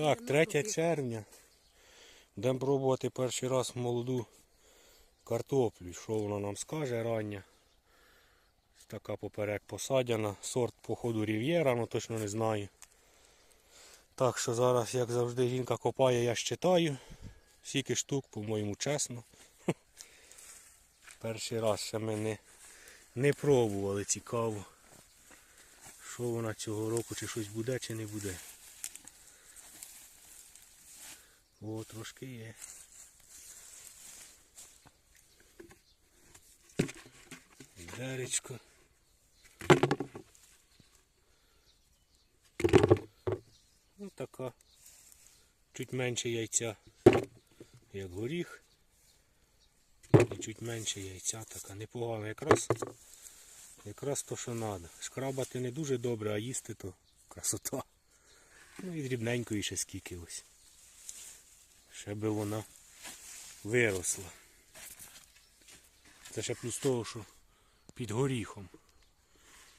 Так, 3 червня. Будемо пробувати перший раз молоду картоплю. Що вона нам скаже рання. Така поперек посадяна. Сорт походу Рів'єра, але точно не знаю. Так що зараз, як завжди, жінка копає, я щитаю. Скільки штук, по-моєму, чесно. Перший раз ще ми не, не пробували цікаво. Що вона цього року, чи щось буде, чи не буде. О, трошки є. Деречко. Ось така. Чуть менше яйця, як горіх. І чуть менше яйця така. Непогано. Якраз, якраз то, що треба. Шкрабати не дуже добре, а їсти то красота. Ну і дрібненької ще скільки ось. Ще би вона виросла. Це ще плюс того, що під горіхом.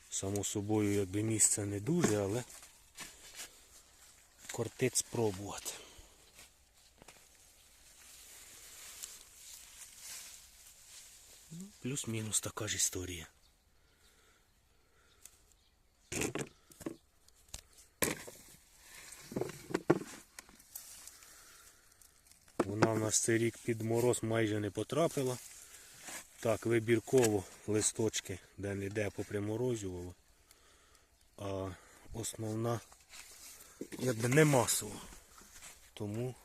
Само собою, якби місце не дуже, але кортить спробувати. Ну, Плюс-мінус така ж історія. Вона в нас цей рік під мороз майже не потрапила. Так, вибірково листочки де не де поприморозювало. А основна якби не масово. Тому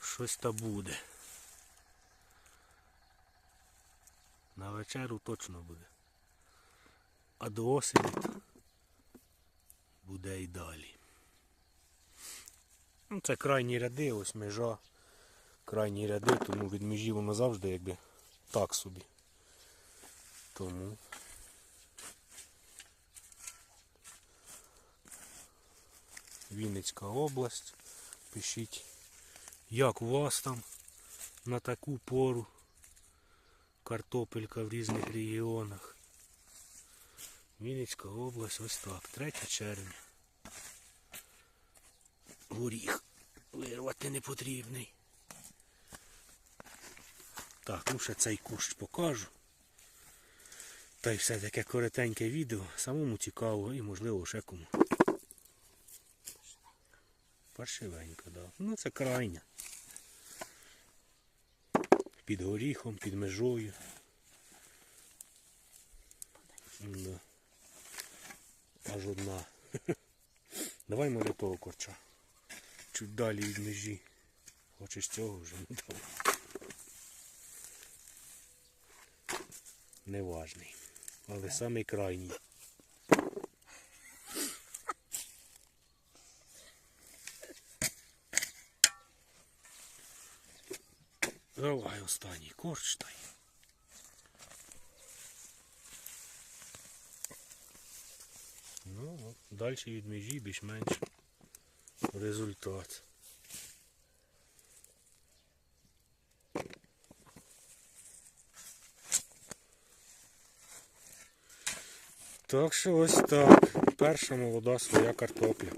щось та буде. На вечеру точно буде. А до осені буде і далі. Ну, це крайні ряди, ось межа. Крайні ряди, тому від межі воно завжди якби так собі. Тому. Вінницька область. Пишіть, як у вас там на таку пору картопелька в різних регіонах. Вінницька область, ось так, 3 червня. Горіх вирвати не потрібний. Так, ну ще цей кущ покажу. Та й все таке коротеньке відео, самому цікаво і можливо ще кому. Паршивенько, да. Ну це крайня. Під горіхом, під межою. Да. Аж одна. Давай може того корча. Чуть далі від межі. Хочеш цього вже не давай. Неважний. Але самий крайній. Давай останній корч дай. Ну, далі від межі більш-менш результат. Так що ось так. Перша молода своя картопля.